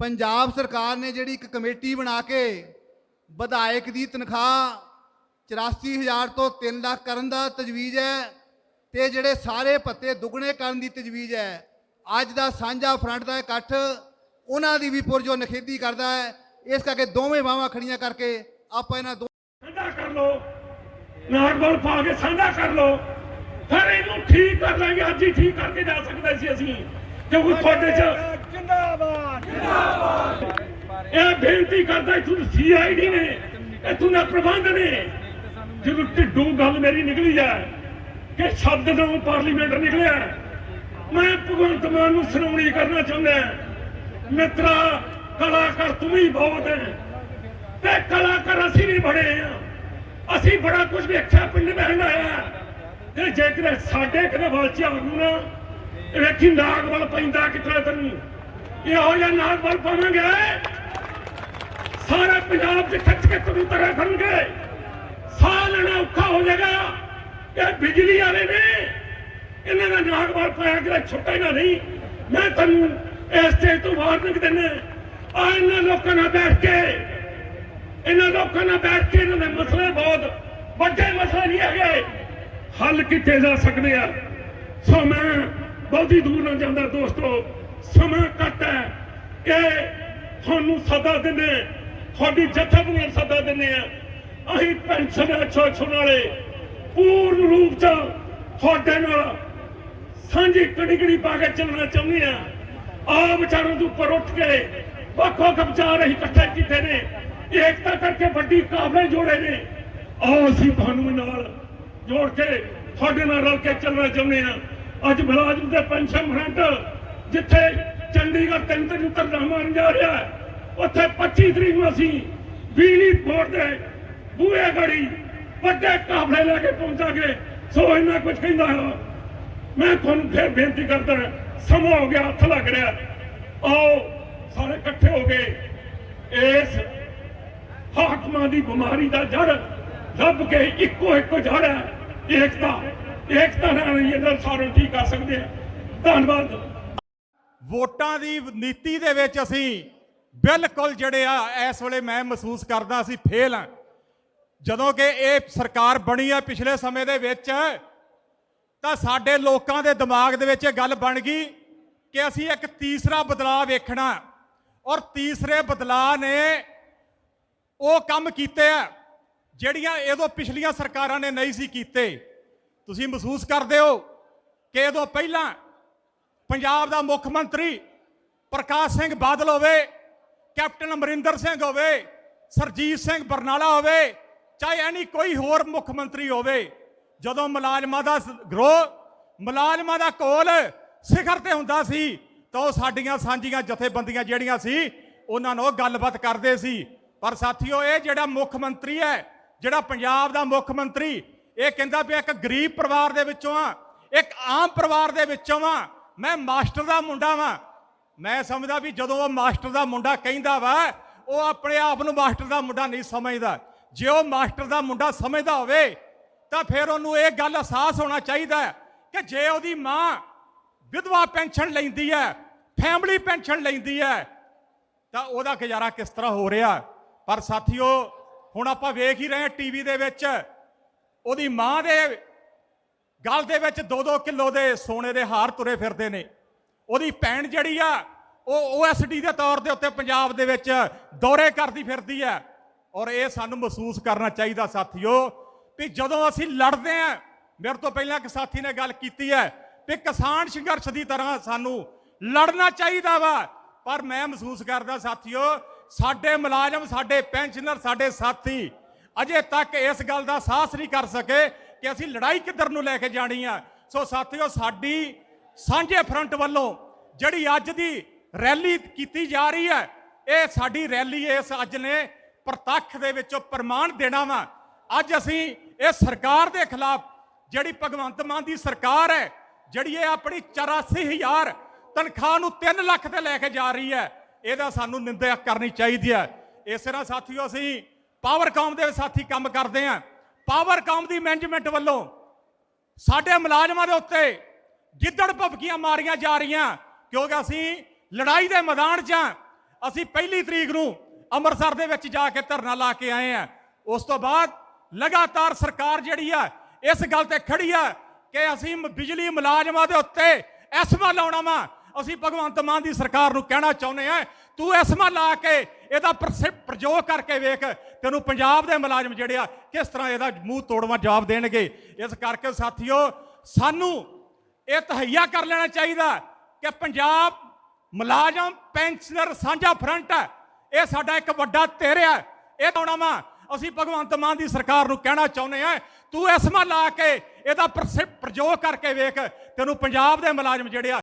ਪੰਜਾਬ ਸਰਕਾਰ ਨੇ ਜਿਹੜੀ ਇੱਕ ਕਮੇਟੀ ਬਣਾ ਕੇ ਵਿਧਾਇਕ ਦੀ ਤਨਖਾਹ 84000 ਤੋਂ 3 ਲੱਖ ਕਰਨ ਦਾ ਤਜਵੀਜ਼ ਹੈ ਤੇ ਜਿਹੜੇ ਸਾਰੇ ਪੱਤੇ ਦੁੱਗਣੇ ਕਰਨ ਦੀ ਤਜਵੀਜ਼ ਹੈ, ਅੱਜ ਦਾ ਸਾਂਝਾ ਫਰੰਟ ਦਾ ਇਕੱਠ ਉਹਨਾਂ ਦੀ ਵੀ ਪੁਰਜੋ ਨਖੇਦੀ ਕਰਦਾ ਹੈ। ਇਸ ਕਰਕੇ ਦੋਵੇਂ ਬਾਹਾਂ ਖੜੀਆਂ ਕਰਕੇ ਆਪਾਂ ਇਹਨਾਂ ਦੋ ਸਾਂਝਾ ਕਰ ਲੋ ਨਾਗਬਲ ਪਾ ਕੇ ਸਾਂਝਾ ਕਰ ਲੋ ਫਿਰ ਇਹਨੂੰ ਠੀਕ ਕਰ ਲਾਂਗੇ। ਅੱਜ ਹੀ ਠੀਕ ਕਰਕੇ ਜਾ ਸਕਦੇ ਸੀ ਅਸੀਂ। ਕਿਉਂਕਿ ਤੁਹਾਡੇ ਚ ਜਿੰਦਾਬਾਦ। ਇਹ ਬੇਨਤੀ ਕਰਦਾ ਇਥੋਂ ਸੀਆਈਡੀ ਨੇ, ਇਥੋਂ ਦਾ ਪ੍ਰਬੰਧ ਨੇ, ਜਦੋਂ ਢਿੱਡੋਂ ਗੱਲ ਮੇਰੀ ਨਿਕਲੀ ਹੈ ਕਿ ਸ਼ਬਦ ਨੂੰ ਪਾਰਲੀਮੈਂਟ ਨਿਕਲਿਆ ਮੈਂ ਭਗਵੰਤ ਮਾਨ ਨੂੰ ਸੁਣਾਉਣੀ ਕਰਨਾ ਚਾਹੁੰਦਾ ਮਿੱਤਰਾ, ਕਲਾਕਾਰ ਤੂੰ ਹੀ ਬਹੁਤ ਹੈ ਤੇ ਕਲਾਕਾਰ ਅਸੀਂ ਵੀ ਬੜੇ ਆ ਅਸੀਂ ਬੜਾ ਕੁਝ ਵੇਖਿਆ, ਪਿੰਡ ਮਹਿਲ ਆਇਆ। ਤੇ ਜੇ ਸਾਡੇ ਕਦੇ ਵੱਲ ਚ ਆਗੂ ਨਾ, ਵੇਖੀ ਨਾਗ ਵੱਲ ਪੈਂਦਾ ਕਿਤਨਾ ਤੈਨੂੰ। ਇਹੋ ਜਿਹਾ ਨਾਗ ਵੱਲ ਪਾਵਾਂਗੇ। ਸਾਰਾ ਪੰਜਾਬ ਚ ਖੱਚ ਕੇ ਕਬੂਤਰ ਖੜਨਗੇ ਸਾਹ ਲੈਣਾ ਔਖਾ ਹੋ ਜਾਏਗਾ। ਇਹ ਬਿਜਲੀ ਵਾਲੇ ਨੇ, ਇਹਨਾਂ ਦਾ ਨਾਗ ਵੱਲ ਪਾਇਆ ਕਿ ਛੁੱਟੇਗਾ ਨਹੀਂ। ਮੈਂ ਤੁਹਾਨੂੰ ਇਸ ਸਟੇਜ ਤੋਂ ਵਾਰਨਿੰਗ ਦਿੰਦਾ ਆ ਇਹਨਾਂ ਲੋਕਾਂ ਨਾਲ ਬੈਠ ਕੇ, ਇਹਨਾਂ ਲੋਕਾਂ ਨਾਲ ਬੈਠ ਕੇ ਇਹਨਾਂ ਦੇ ਮਸਲੇ ਬਹੁਤ ਵੱਡੇ ਮਸਲੇ ਨਹੀਂ ਹੈਗੇ। ਹੱਲ ਕੀਤੇ ਜਾ ਸਕਦੇ ਆ। ਸੋ ਮੈਂ ਬਹੁਤੀ ਦੂਰ ਨਾ ਜਾਂਦਾ ਦੋਸਤੋ। ਸਮਾਂ ਘੱਟ ਹੈ। ਇਹ ਤੁਹਾਨੂੰ ਸਦਾ ਦਿੰਦੇ ਤੁਹਾਡੀ ਜਥੇਬੰਦੀਆਂ ਸਦਾ ਦਿੰਦੇ ਆ ਅਸੀਂ ਪੈਨਸ਼ਨ ਛੋਛਣ ਵਾਲੇ ਪੂਰਨ ਰੂਪ ਚ ਤੁਹਾਡੇ ਨਾਲ ਸਾਂਝੀ ਕੜੀ ਪਾ ਕੇ ਚੱਲਣਾ ਚਾਹੁੰਦੇ ਆ ਆ ਵਿਚਾਰਾਂ ਦੇ ਉੱਪਰ ਉੱਠ ਕੇ ਵੱਖ ਵੱਖ ਵਿਚਾਰ ਅਸੀਂ ਇਕੱਠੇ ਕੀਤੇ ਨੇ। ਏਕਤਾ ਕਰਕੇ ਵੱਡੀ ਕਾਫਲੇ ਜੋੜੇ ਨੇ। ਆਓ ਅਸੀਂ ਤੁਹਾਨੂੰ ਨਾਲ ਜੋੜ ਕੇ ਤੁਹਾਡੇ ਨਾਲ ਰਲ ਕੇ ਚੱਲਣਾ ਚਾਹੁੰਦੇ ਆ ਅੱਜ ਮੁਲਾਜ਼ਮ ਦੇ ਪੈਨਸ਼ਨ ਫਰੰਟ ਜਿੱਥੇ ਚੰਡੀਗੜ੍ਹ ਤਿੰਨ ਤਿੰਨ ਧਰਨਾ ਜਾ ਰਿਹਾ ਉੱਥੇ 25 ਤਰੀਕ ਨੂੰ ਅਸੀਂ ਬਿਜਲੀ ਬੋਰਡ ਦੇ ਬੂਹੇ ਗੜੀ ਵੱਡੇ ਕਾਬਲੇ ਲੈ ਕੇ ਪਹੁੰਚਾਂਗੇ। ਸੋ ਇੰਨਾ ਕੁਝ ਕਹਿੰਦਾ ਹਾਂ। ਮੈਂ ਤੁਹਾਨੂੰ ਫਿਰ ਬੇਨਤੀ ਕਰਦਾ ਸਮਾਂ ਹੋ ਗਿਆ, ਹੱਥ ਲੱਗ ਰਿਹਾ। ਆਓ, ਸਾਰੇ ਇਕੱਠੇ ਹੋ ਗਏ ਇਸ ਹਾਕਮਾਂ ਦੀ ਬਿਮਾਰੀ ਦਾ ਜੜ ਲੱਭ ਕੇ ਇੱਕੋ ਇੱਕੋ ਜੜ ਹੈ। ਏਕਤਾ ਏਕਤਾ ਨਾਲ ਇਹਨਾਂ ਸਾਰਿਆਂ ਠੀਕ ਕਰ ਸਕਦੇ ਆ ਧੰਨਵਾਦ। ਵੋਟਾਂ ਦੀ ਨੀਤੀ ਦੇ ਵਿੱਚ ਅਸੀਂ ਬਿਲਕੁਲ ਜਿਹੜੇ ਆ, ਇਸ ਵੇਲੇ ਮੈਂ ਮਹਿਸੂਸ ਕਰਦਾ ਅਸੀਂ ਫੇਲ ਆ ਜਦੋਂ ਕਿ ਇਹ ਸਰਕਾਰ ਬਣੀ ਆ ਪਿਛਲੇ ਸਮੇਂ ਦੇ ਵਿੱਚ, ਤਾਂ ਸਾਡੇ ਲੋਕਾਂ ਦੇ ਦਿਮਾਗ ਦੇ ਵਿੱਚ ਇਹ ਗੱਲ ਬਣ ਗਈ ਕਿ ਅਸੀਂ ਇੱਕ ਤੀਸਰਾ ਬਦਲਾਅ ਵੇਖਣਾ। ਔਰ ਤੀਸਰੇ ਬਦਲਾਅ ਨੇ ਉਹ ਕੰਮ ਕੀਤੇ ਆ, ਜਿਹੜੀਆਂ ਇਹਦੋਂ ਪਿਛਲੀਆਂ ਸਰਕਾਰਾਂ ਨੇ ਨਹੀਂ ਸੀ ਕੀਤੇ। ਤੁਸੀਂ ਮਹਿਸੂਸ ਕਰਦੇ ਹੋ ਕਿ ਇਹਦੋਂ ਪਹਿਲਾਂ ਪੰਜਾਬ ਦਾ ਮੁੱਖ ਮੰਤਰੀ ਪ੍ਰਕਾਸ਼ ਸਿੰਘ ਬਾਦਲ ਹੋਵੇ, ਕੈਪਟਨ ਅਮਰਿੰਦਰ ਸਿੰਘ ਹੋਵੇ, ਸਰਜੀਤ ਸਿੰਘ ਬਰਨਾਲਾ ਹੋਵੇ, ਚਾਹੇ ਐਨੀ ਕੋਈ ਹੋਰ ਮੁੱਖ ਮੰਤਰੀ ਹੋਵੇ, ਜਦੋਂ ਮੁਲਾਜ਼ਮਾਂ ਦਾ ਗਰੋਹ ਮੁਲਾਜ਼ਮਾਂ ਦਾ ਕੋਲ ਸਿਖਰ ਤੇ ਹੁੰਦਾ ਸੀ, ਤਾਂ ਉਹ ਸਾਡੀਆਂ ਸਾਂਝੀਆਂ ਜਥੇਬੰਦੀਆਂ ਜਿਹੜੀਆਂ ਸੀ, ਉਹਨਾਂ ਨਾਲ ਗੱਲਬਾਤ ਕਰਦੇ ਸੀ। ਪਰ ਸਾਥੀਓ, ਇਹ ਜਿਹੜਾ ਮੁੱਖ ਮੰਤਰੀ ਹੈ, ਜਿਹੜਾ ਪੰਜਾਬ ਦਾ ਮੁੱਖ ਮੰਤਰੀ, ਇਹ ਕਹਿੰਦਾ ਵੀ ਇੱਕ ਗਰੀਬ ਪਰਿਵਾਰ ਦੇ ਵਿੱਚੋਂ ਆ, ਇੱਕ ਆਮ ਪਰਿਵਾਰ ਦੇ ਵਿੱਚੋਂ ਆ ਮੈਂ ਮਾਸਟਰ ਦਾ ਮੁੰਡਾ ਵਾਂ। ਮੈਂ ਸਮਝਦਾ ਵੀ ਜਦੋਂ ਉਹ ਮਾਸਟਰ ਦਾ ਮੁੰਡਾ ਕਹਿੰਦਾ ਵਾ, ਉਹ ਆਪਣੇ ਆਪ ਨੂੰ ਮਾਸਟਰ ਦਾ ਮੁੰਡਾ ਨਹੀਂ ਸਮਝਦਾ। ਜੇ ਉਹ ਮਾਸਟਰ ਦਾ ਮੁੰਡਾ ਸਮਝਦਾ ਹੋਵੇ, ਤਾਂ ਫਿਰ ਉਹਨੂੰ ਇਹ ਗੱਲ ਅਹਿਸਾਸ ਹੋਣਾ ਚਾਹੀਦਾ ਕਿ ਜੇ ਉਹਦੀ ਮਾਂ ਵਿਧਵਾ ਪੈਨਸ਼ਨ ਲੈਂਦੀ ਹੈ, ਫੈਮਿਲੀ ਪੈਨਸ਼ਨ ਲੈਂਦੀ ਹੈ, ਤਾਂ ਉਹਦਾ ਗੁਜ਼ਾਰਾ ਕਿਸ ਤਰ੍ਹਾਂ ਹੋ ਰਿਹਾ? ਪਰ ਸਾਥੀਓ, ਹੁਣ ਆਪਾਂ ਵੇਖ ਹੀ ਰਹੇ ਹਾਂ ਟੀਵੀ ਦੇ ਵਿੱਚ, ਉਹਦੀ ਮਾਂ ਦੇ ਗਲ ਦੇ ਵਿੱਚ 2-2 ਕਿਲੋ ਦੇ ਸੋਨੇ ਦੇ ਹਾਰ ਤੁਰੇ ਫਿਰਦੇ ਨੇ। ਉਹਦੀ ਭੈਣ ਜਿਹੜੀ ਆ, ਉਹ ਓਐਸਡੀ ਦੇ ਤੌਰ ਦੇ ਉੱਤੇ ਪੰਜਾਬ ਦੇ ਵਿੱਚ ਦੌਰੇ ਕਰਦੀ ਫਿਰਦੀ ਹੈ ਔਰ ਇਹ ਸਾਨੂੰ ਮਹਿਸੂਸ ਕਰਨਾ ਚਾਹੀਦਾ ਸਾਥੀਓ ਵੀ ਜਦੋਂ ਅਸੀਂ ਲੜਦੇ ਆਂ, ਮੇਰੇ ਤੋਂ ਪਹਿਲਾਂ ਇੱਕ ਸਾਥੀ ਨੇ ਗੱਲ ਕੀਤੀ ਹੈ ਵੀ ਕਿਸਾਨ ਸੰਘਰਸ਼ ਦੀ ਤਰ੍ਹਾਂ ਸਾਨੂੰ ਲੜਨਾ ਚਾਹੀਦਾ ਵਾ। ਪਰ ਮੈਂ ਮਹਿਸੂਸ ਕਰਦਾ ਸਾਥੀਓ, ਸਾਡੇ ਮੁਲਾਜ਼ਮ, ਸਾਡੇ ਪੈਨਸ਼ਨਰ, ਸਾਡੇ ਸਾਥੀ ਅਜੇ ਤੱਕ ਇਸ ਗੱਲ ਦਾ ਸਾਹਸ ਨਹੀਂ ਕਰ ਸਕੇ ਕਿ ਅਸੀਂ ਲੜਾਈ ਕਿੱਧਰ ਨੂੰ ਲੈ ਕੇ ਜਾਣੀ ਆ? ਸੋ ਸਾਥੀਓ, ਸਾਡੀ ਸਾਂਝੇ ਫਰੰਟ ਵੱਲੋਂ ਜਿਹੜੀ ਅੱਜ ਦੀ ਰੈਲੀ ਕੀਤੀ ਜਾ ਰਹੀ ਹੈ, ਇਹ ਸਾਡੀ ਰੈਲੀ ਇਸ ਅੱਜ ਨੇ ਪ੍ਰਤੱਖ ਦੇ ਵਿੱਚੋਂ ਪ੍ਰਮਾਣ ਦੇਣਾ ਵਾ। ਅੱਜ ਅਸੀਂ ਇਹ ਸਰਕਾਰ ਦੇ ਖਿਲਾਫ ਜਿਹੜੀ ਭਗਵੰਤ ਮਾਨ ਦੀ ਸਰਕਾਰ ਹੈ, ਜਿਹੜੀ ਇਹ ਆਪਣੀ 84000 ਤਨਖਾਹ ਨੂੰ 3 ਲੱਖ ਤੇ ਲੈ ਕੇ ਜਾ ਰਹੀ ਹੈ, ਇਹਦਾ ਸਾਨੂੰ ਨਿੰਦਿਆ ਕਰਨੀ ਚਾਹੀਦੀ ਹੈ। ਇਸ ਤਰ੍ਹਾਂ ਸਾਥੀਓ, ਅਸੀਂ ਪਾਵਰਕਾਮ ਦੇ ਸਾਥੀ ਕੰਮ ਕਰਦੇ ਹਾਂ। ਪਾਵਰਕਾਮ ਦੀ ਮੈਨੇਜਮੈਂਟ ਵੱਲੋਂ ਸਾਡੇ ਮੁਲਾਜ਼ਮਾਂ ਦੇ ਉੱਤੇ ਗਿੱਦੜ ਭਵਕੀਆਂ ਮਾਰੀਆਂ ਜਾ ਰਹੀਆਂ। ਕਿਉਂਕਿ ਅਸੀਂ ਲੜਾਈ ਦੇ ਮੈਦਾਨ 'ਚ ਹਾਂ। ਅਸੀਂ ਪਹਿਲੀ ਤਰੀਕ ਨੂੰ ਅੰਮ੍ਰਿਤਸਰ ਦੇ ਵਿੱਚ ਜਾ ਕੇ ਧਰਨਾ ਲਾ ਕੇ ਆਏ ਆ ਉਸ ਤੋਂ ਬਾਅਦ ਲਗਾਤਾਰ ਸਰਕਾਰ ਜਿਹੜੀ ਆ, ਇਸ ਗੱਲ ਤੇ ਖੜੀ ਆ ਕਿ ਅਸੀਂ ਬਿਜਲੀ ਮੁਲਾਜ਼ਮਾਂ ਦੇ ਉੱਤੇ ਐਸਮਾ ਲਾਉਣਾ ਵਾ। ਅਸੀਂ ਭਗਵੰਤ ਮਾਨ ਦੀ ਸਰਕਾਰ ਨੂੰ ਕਹਿਣਾ ਚਾਹੁੰਦੇ ਆ ਤੂੰ ਐਸਮਾ ਲਾ ਕੇ ਇਹਦਾ ਪ੍ਰਸਿ- ਪ੍ਰਯੋਗ ਕਰਕੇ ਵੇਖ ਤੈਨੂੰ ਪੰਜਾਬ ਦੇ ਮੁਲਾਜ਼ਮ ਜਿਹੜੇ ਆ ਕਿਸ ਤਰ੍ਹਾਂ ਇਹਦਾ ਮੂੰਹ ਤੋੜਵਾ ਜਵਾਬ ਦੇਣਗੇ। ਇਸ ਕਰਕੇ ਸਾਥੀਓ, ਸਾਨੂੰ ਇਹ ਤਹਈਆ ਕਰ ਲੈਣਾ ਚਾਹੀਦਾ ਕਿ ਪੰਜਾਬ ਮੁਲਾਜ਼ਮ, ਪੈਨਸ਼ਨਰ ਸਾਂਝਾ ਫਰੰਟ ਹੈ। ਇਹ ਸਾਡਾ ਇੱਕ ਵੱਡਾ ਧਿਰ ਹੈ। ਇਹ ਆਉਣਾ ਵਾ ਅਸੀਂ ਭਗਵੰਤ ਮਾਨ ਦੀ ਸਰਕਾਰ ਨੂੰ ਕਹਿਣਾ ਚਾਹੁੰਦੇ ਆ ਤੂੰ ਐਸਮਾ ਲਾ ਕੇ ਇਹਦਾ ਪ੍ਰਸਿ- ਪ੍ਰਯੋਗ ਕਰਕੇ ਵੇਖ ਤੈਨੂੰ ਪੰਜਾਬ ਦੇ ਮੁਲਾਜ਼ਮ ਜਿਹੜੇ ਆ